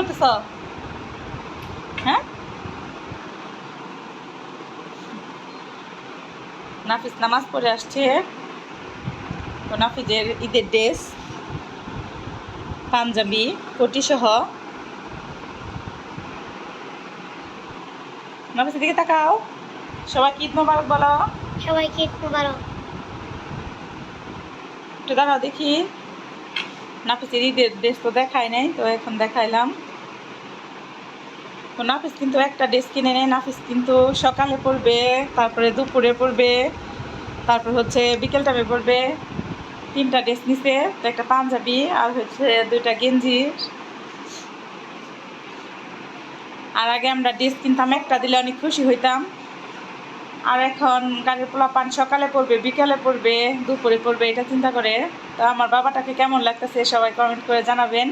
করতেছ? হ্যাঁ? নাফিস নামাজ পড়ে আসছে। তো নাফিজের ঈদের ড্রেস পাঞ্জাবি কোটি সহ নাফিসের দিকে তাকাও। সবাই ঈদ মোবারক বলো। সবাইকে ঈদ মুবারক? একটু দাঁড়াও দেখি। নাফিসের ঈদের ড্রেস তো দেখায় নাই তো এখন দেখাইলাম। নাফিস কিন্তু একটা ড্রেস কিনে নেয়। নাফিস কিন্তু সকালে পড়বে, তারপরে দুপুরে পড়বে, তারপর হচ্ছে বিকেল টাইমে পরবে তিনটা ড্রেস নিছে একটা পাঞ্জাবি আর হচ্ছে দুইটা গেঞ্জি। আর আগে আমরা ড্রেস কিনতাম, একটা দিলে অনেক খুশি হইতাম। আর এখন গাড়ির পোলা পান সকালে পড়বে, বিকালে পড়বে, দুপুরে পড়বে, এটা চিন্তা করে। তো আমার বাবাটাকে কেমন লাগতেছে সবাই কমেন্ট করে জানাবেন।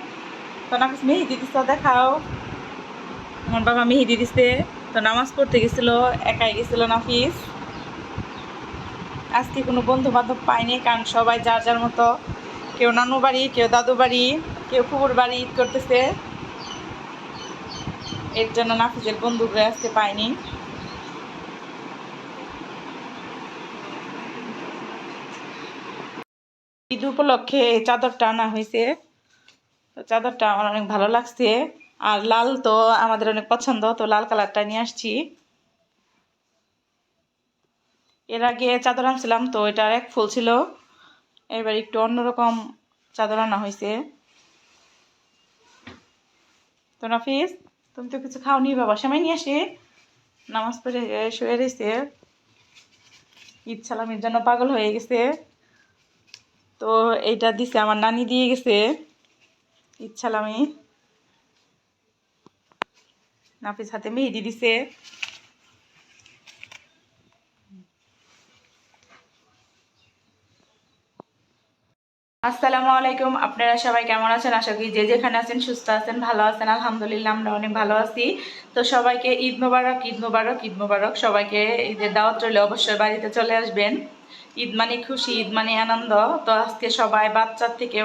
তো নাফিস, মেহেদি দিচ্ছে দেখাও। আমার বাবা মেহেদি দিচ্ছে তো নামাজ পড়তে গেছিল, একাই গেছিল নাফিস। আজকে কোনো বন্ধু বান্ধব পাইনি, কারণ সবাই যার যার মতো, কেউ নানু বাড়ি, কেউ দাদু বাড়ি, কেউ কুকুর বাড়ি ঈদ করতেছে। এর জন্য নাফিসের বন্ধুগুলো আজকে পাইনি। ঈদ উপলক্ষে চাদরটা আনা হয়েছে। চাদরটা আমার অনেক ভালো লাগছে। আর লাল তো আমাদের অনেক পছন্দ, তো লাল কালারটা নিয়ে আসছি। এর আগে চাদর আনছিলাম, তো এটার এক ফুল ছিল। এবার একটু অন্যরকম চাদর আনা হয়েছে তো নাফিস, তুমি তো কিছু খাওনি, বাবা সময় নিয়ে আসি। নামাজ পড়ে শুয়ে রয়েছে ঈদ সালামের জন্য পাগল হয়ে গেছে। তো এইটা দিছে আমার নানি দিয়ে গেছে। ইচ্ছালামি নাফিস হাতে মেহেদি দিছে। আসসালামু আলাইকুম, আপনারা সবাই কেমন আছেন? আশা করি যে যেখানে আছেন সুস্থ আছেন, ভালো আছেন, আলহামদুলিল্লাহ আমরা অনেক ভালো আছি। তো সবাইকে ঈদ মোবারক ঈদ মোবারক ঈদ মোবারক। সবাইকে ঈদের দাওয়াত রইলে, অবশ্যই বাড়িতে চলে আসবেন। ঈদ মানে খুশি, ঈদ মানে আনন্দ। তো আজকে সবাই বাচ্চার থেকে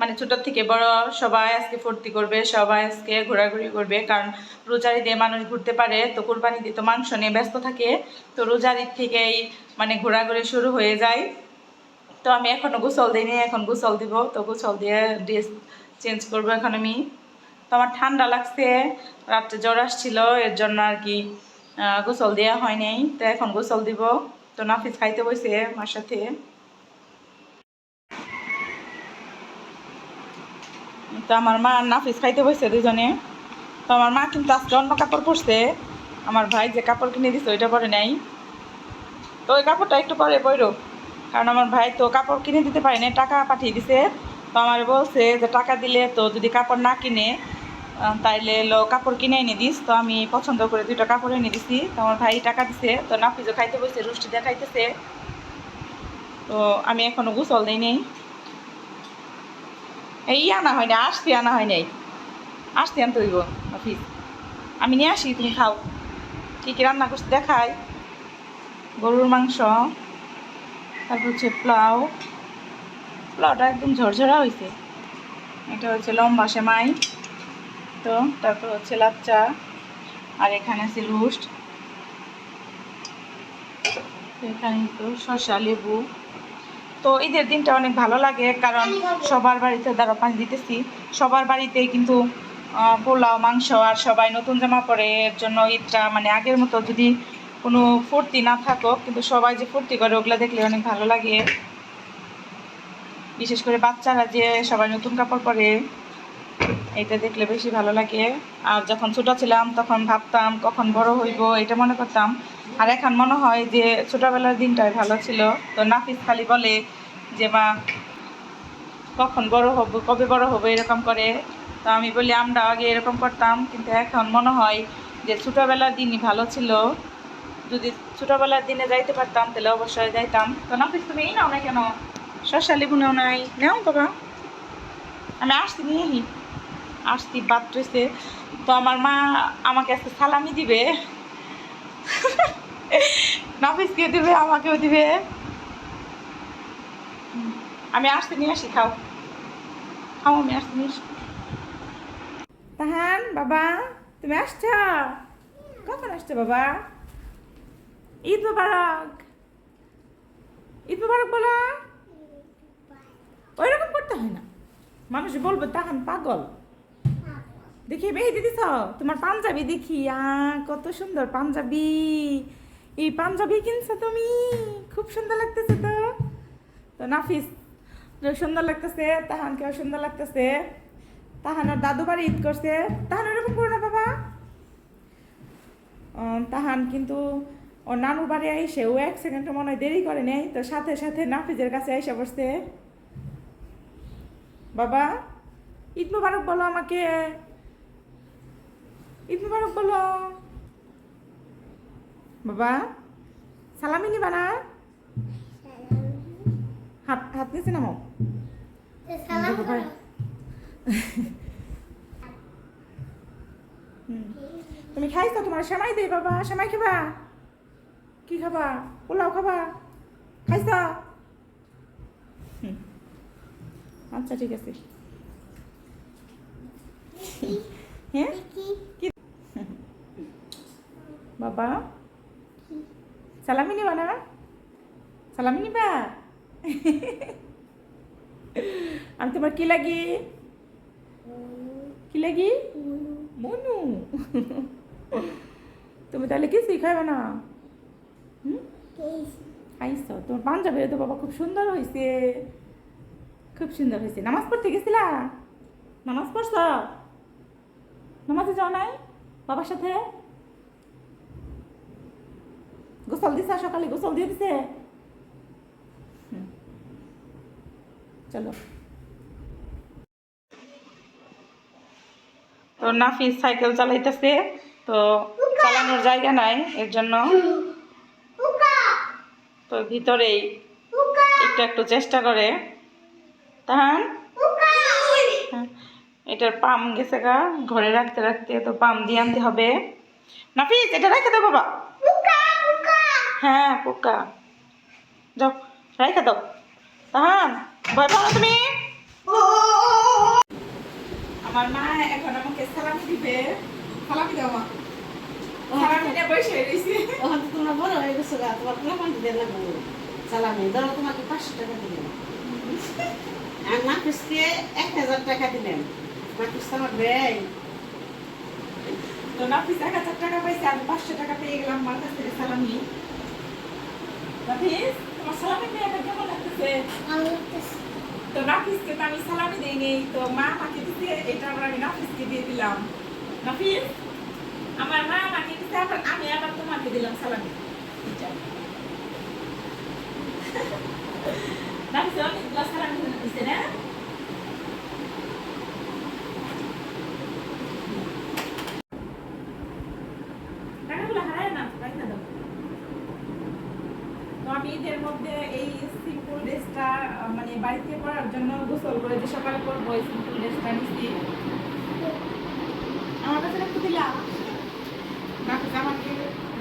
মানে ছোটোর থেকে বড় সবাই আজকে ফুর্তি করবে, সবাই আজকে ঘোরাঘুরি করবে। কারণ রোজার ঈদে মানুষ ঘুরতে পারে, তো কোরবানি দিয়ে তো মাংস নিয়ে ব্যস্ত থাকে। তো রোজার ঈদ থেকেই মানে ঘোরাঘুরি শুরু হয়ে যায়। তো আমি এখনও গোসল দিইনি, এখন গোসল দিব। তো গোসল দিয়ে ড্রেস চেঞ্জ করব এখন আমি। তো আমার ঠান্ডা লাগছে, রাত্রে জ্বর আসছিল, এর জন্য আর কি গোসল দেওয়া হয় নাই। তো এখন গোসল দিব। তো নাফিস খাইতে বসে আমার সাথে। তো আমার মা নাফিস খাইতে বসে দুজনে। তো আমার মা কিন্তু আজকে অন্য কাপড় পরছে। আমার ভাই যে কাপড় কিনে দিছে, ওইটা পরে নাই। তো ওই কাপড়টা একটু পরে পরো কারণ আমার ভাই তো কাপড় কিনে দিতে পারে না টাকা পাঠিয়ে দিছে। তো আমার বলছে যে টাকা দিলে তো যদি কাপড় না কিনে তাইলে লো কাপড় কিনে এনে দিস। তো আমি পছন্দ করে দুইটা কাপড় এনে দিছি। তো আমার ভাই টাকা দিছে। তো নাফিজও খাইতে বসে রুষ্টি দিয়ে খাইতেছে তো আমি এখনও গোসল দিই নেই। এই আনা হয় না আসতে আনা হয় নাই। আসতে আনতে হইব নাফিস আমি নিয়ে আসি, তুমি খাও। কী কী রান্না করছি দেখাই। গরুর মাংস, তারপর হচ্ছে পোলাও। পোলাওটা একদম ঝরঝরা হয়েছে এটা হচ্ছে লম্বা সেমাই। তো, তারপর হচ্ছে লাচ্চা। আর এখানে আছে রোস্ট। এখানে তো শসা, লেবু। তো ঈদের দিনটা অনেক ভালো লাগে, কারণ সবার বাড়িতে দ্বারা পানি দিতেছি। সবার বাড়িতেই কিন্তু পোলাও, মাংস আর সবাই নতুন জামা পরে, এর জন্য ঈদটা মানে আগের মতো যদি কোনো ফুর্তি না থাকুক কিন্তু সবাই যে ফুর্তি করে ওগুলো দেখলে অনেক ভালো লাগে। বিশেষ করে বাচ্চারা যে সবাই নতুন কাপড় পরে, এটা দেখলে বেশি ভালো লাগে। আর যখন ছোট ছিলাম, তখন ভাবতাম কখন বড় হইব, এটা মনে করতাম। আর এখন মনে হয় যে ছোটবেলার দিনটাই ভালো ছিল। তো নাফিস খালি বলে যে, মা, কখন বড় হব, কবে বড় হব? এরকম করে। তো আমি বলি, আমরা আগে এরকম করতাম। কিন্তু এখন মনে হয় যে ছোটবেলার দিনই ভালো ছিল। যদি ছোটবেলার দিনে যাইতে পারতাম, তাহলে অবশ্যই যাইতাম। তো নাফিস, তুমি এই নাও না কেন? শশা লেবু নাই। নেও বাবা। আমি আসছি, নিয়ে আসছি, বাদ তো আমার মা আমাকে আজকে সালামি দিবে। দিবে, আমাকেও দিবে। আমি আসতে নিয়ে আসি, খাও। খাও, আমি আসতে নিয়ে তাহান, বাবা, তুমি আসছ? কখন বাবা? ঈদ মুবারক। ঈদ মুবারক বলো। ওই রকম করতে হয় না। মানুষ বলবে, তাহান পাগল। দেখি মেহেদি দিছ তোমার পাঞ্জাবি দেখি আ কত সুন্দর পাঞ্জাবি। এই পাঞ্জাবি কিনছো তুমি? খুব সুন্দর লাগতেছে তো। তো নাফিস সুন্দর লাগতেছে, তাহানকেও সুন্দর লাগতেছে। তাহানোর দাদু বাড়ি ঈদ করছে। তাহান এরকম করো না বাবা। তাহান কিন্তু ও নানু বাড়ি আইসে, ও এক সেকেন্ড মনে হয় দেরি করে নেই। তো সাথে সাথে নাফিজের কাছে এসে বসছে। বাবা, ঈদ মুবারক বলো আমাকে। ঈদ মুবারক বলো। বাবা সালামি নিবা না? হাত হাত নিচে নামো। তুমি খাইছো? তোমার সেমাই দেই বাবা সেমাই খাবা। কি খাবা? পোলাও খাবা। খাইছ? আচ্ছা ঠিক আছে। হ্যাঁ? কি বাবা। সালামি নিবা না সালামি আমি তোমার কি লাগি কি লাগি মনু তুমি তাহলে কিছুই খাইবে না হুম খাইছ তোমার পাঞ্জাবি তো বাবা খুব সুন্দর হয়েছে খুব সুন্দর হয়েছে নামাজ পড়তে গেছিলা নামাজ পড়ছ নামাজে যাও নাই বাবার সাথে গোসল দিছে সকালে গোসল দিয়ে দিছে। চলো। তো নাফিস সাইকেল চালাইতেছে তো চালানোর জায়গা নাই এর জন্য। তো ভিতরেই একটু একটু চেষ্টা করে। তাহান? এটার পাম গেছে গা ঘরে রাখতে রাখতে তো পাম দিয়ে আনতে হবে। নাফিস এটা রেখে দাও বাবা। হ্যাঁ পোকা। যাও রেখে দাও। তাহান ভয় পাও তুমি? আমার মা এখন আমাকে সালামি দিবে। সালামি দাও মা। তোমরা বড় হয়ে গেছো গা তোমার সালামি ধরো তোমাকে পাঁচশো টাকা দিলাম। আর নাফিসকে এক হাজার টাকা দিলেন নাফিস তো আমার তো নাফিস এক হাজার টাকা পাইছে আমি পাঁচশো টাকা পেয়ে গেলাম মার কাছ থেকে সালামি। নাফিস তোমার সালামি পেয়ে এখন কেমন লাগতেছে? তো নাফিসকে তো আমি সালামি দিইনি তো মা আমাকে দিতে এটা আবার আমি নাফিসকে দিয়ে দিলাম। নাফিস আমার মা আমাকে দিতে আবার আমি আবার তোমাকে দিলাম সালামি। যাও। নাফিস অনেকগুলো সালামি দিছে না টাকাগুলো হারায় না রাখতে দাও তো আমি ঈদের মধ্যে এই সিম্পল ড্রেসটা মানে বাড়িতে পরার জন্য গোসল করে যে সকালে পরবো এই সিম্পল ড্রেসটা নিচ্ছি আমার কাছে রাখতে দিলাম আমাকে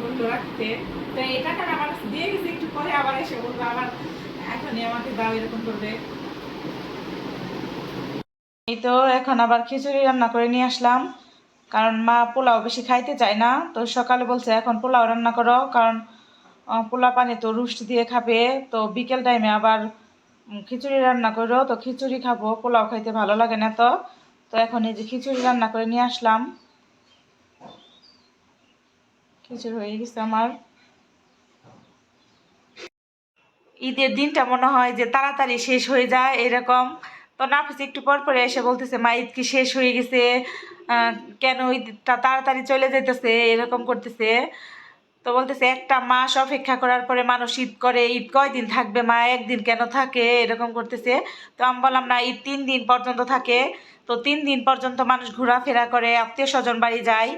বলল রাখতে। তো এই টাকাটা আমার দিয়ে গেছে একটু পরে আবার এসে বলব আবার এখনই আমাকে দাও এরকম করবে। এই তো এখন আবার খিচুড়ি রান্না করে নিয়ে আসলাম। কারণ মা পোলাও বেশি খাইতে চায় না তো সকালে বলছে এখন পোলাও রান্না করো কারণ পোলা পানি তো রুষ্ট দিয়ে খাবে, তো বিকেল টাইমে আবার খিচুড়ি রান্না করো, তো খিচুড়ি খাব, পোলাও খাইতে ভালো লাগে না তো। তো এখন এই যে খিচুড়ি রান্না করে নিয়ে আসলাম। খিচুড়ি হয়ে গেছে আমার। ঈদের দিনটা মনে হয় যে তাড়াতাড়ি শেষ হয়ে যায় এরকম। তো নাফিস একটু পর পরে এসে বলতেছে, মা, ঈদ কি শেষ হয়ে গেছে? কেন ঈদটা তাড়াতাড়ি চলে যেতেছে এরকম করতেছে। তো বলতেছে, একটা মাস অপেক্ষা করার পরে মানুষ ঈদ করে, ঈদ কয়দিন থাকবে মা? একদিন কেন থাকে? এরকম করতেছে। তো আমি বললাম, না, ঈদ তিন দিন পর্যন্ত থাকে। তো তিন দিন পর্যন্ত মানুষ ঘোরাফেরা করে, আত্মীয় স্বজন বাড়ি যায়।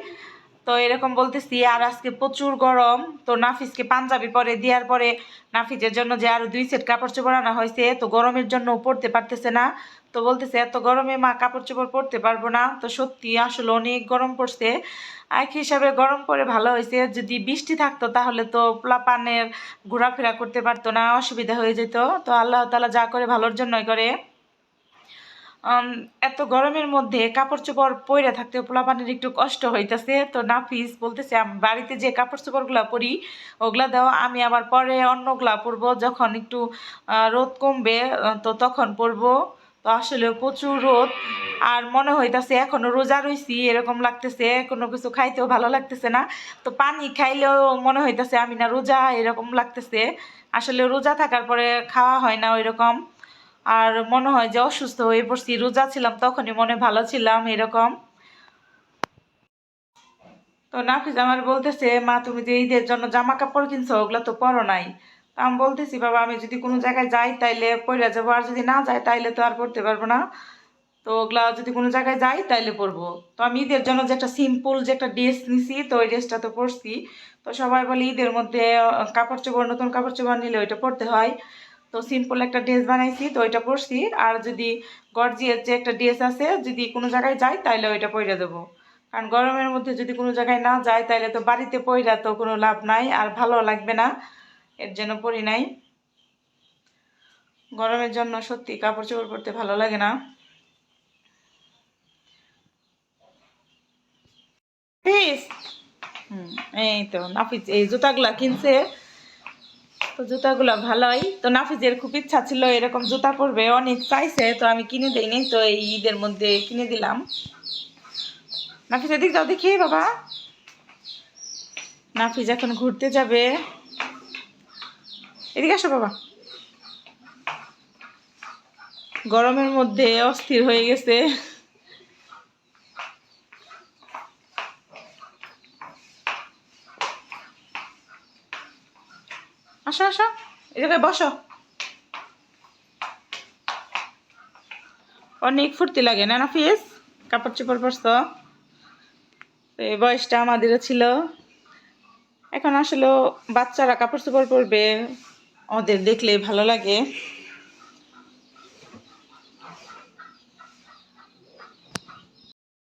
তো এরকম বলতেছি, আর আজকে প্রচুর গরম, তো নাফিসকে পাঞ্জাবি পরে দেওয়ার পরে নাফিজের জন্য যে আরও দুই সেট কাপড় চোপড় আনা হয়েছে, তো গরমের জন্য ও পরতে পারতেছে না। তো বলতেছে, এত গরমে মা কাপড় চোপড় পরতে পারব না। তো সত্যি আসলে অনেক গরম পড়ছে। এক হিসাবে গরম পরে ভালো হয়েছে, যদি বৃষ্টি থাকতো তাহলে তো পানের ঘোরাফেরা করতে পারতো না, অসুবিধা হয়ে যেত। তো আল্লাহ তালা যা করে ভালোর জন্যই করে। এত গরমের মধ্যে কাপড় চোপড় পরে থাকতে পোলাপানের একটু কষ্ট হইতেছে। তো নাফিস বলতেছে বাড়িতে যে কাপড় চোপড়গুলো পরি, ওগুলা দাও, আমি আবার পরে অন্যগুলা পরবো। যখন একটু রোদ কমবে তো তখন পরবো। তো আসলে প্রচুর রোদ। আর মনে হইতাছে, এখনও রোজা রইছি, এরকম লাগতেছে, কোনো কিছু খাইতেও ভালো লাগতেছে না। তো পানি খাইলেও মনে হইতাছে, আমি না রোজা, এরকম লাগতেছে। আসলে রোজা থাকার পরে খাওয়া হয় না ওইরকম। আর মনে হয় যে অসুস্থ হয়ে পড়ছি, রোজা ছিলাম তখনই মনে ভালো ছিলাম এরকম। তো নাফিজ আমার বলতেছে, মা, তুমি যে ঈদের জন্য জামা কাপড় কিনছো, ওগুলো তো পরো নাই। তা আমি বলতেছি, বাবা, আমি যদি কোনো জায়গায় যাই তাইলে পরে যাব, আর যদি না যাই তাইলে তো আর পড়তে পারব না। তো ওগুলা যদি কোনো জায়গায় যাই তাইলে পরবো। তো আমি ঈদের জন্য যে একটা সিম্পল যে একটা ড্রেস নিছি, তো ওই ড্রেসটা তো পরছি। তো সবাই বলে, ঈদের মধ্যে কাপড় চোপড়, নতুন কাপড় চোপড় নিলে ওইটা পরতে হয়। তো সিম্পল একটা ড্রেস বানাইছি, তো ওইটা পরছি। আর যদি গর্জিয়ার যে একটা ড্রেস আছে, যদি কোনো জায়গায় যাই তাইলে ওইটা পরে দেবো। কারণ গরমের মধ্যে যদি কোনো জায়গায় না যায়, তাইলে তো বাড়িতে পইরা তো কোনো লাভ নাই, আর ভালো লাগবে না। এর জন্য পরি নাই। গরমের জন্য সত্যি কাপড় চোপড় পরতে ভালো লাগে না। এই তো নাফিজ এই জুতাগুলা কিনছে। তো জুতাগুলো ভালোই। তো নাফিজের খুব ইচ্ছা ছিল এরকম জুতা পরবে, অনেক চাইছে, তো আমি কিনে দেইনি, তো এই ঈদের মধ্যে কিনে দিলাম। নাফিজ, এদিক যাও দেখি, বাবা। নাফিজ এখন ঘুরতে যাবে। এদিকে আসো, বাবা। গরমের মধ্যে অস্থির হয়ে গেছে। আসো আসো। এই জায়গায় বসো। অনেক ফুর্তি লাগে, না না ফিস কাপড় চোপড় পরছ? তো এই বয়সটা আমাদেরও ছিল। এখন আসলে বাচ্চারা কাপড় চোপড় পরবে, ওদের দেখলে ভালো লাগে।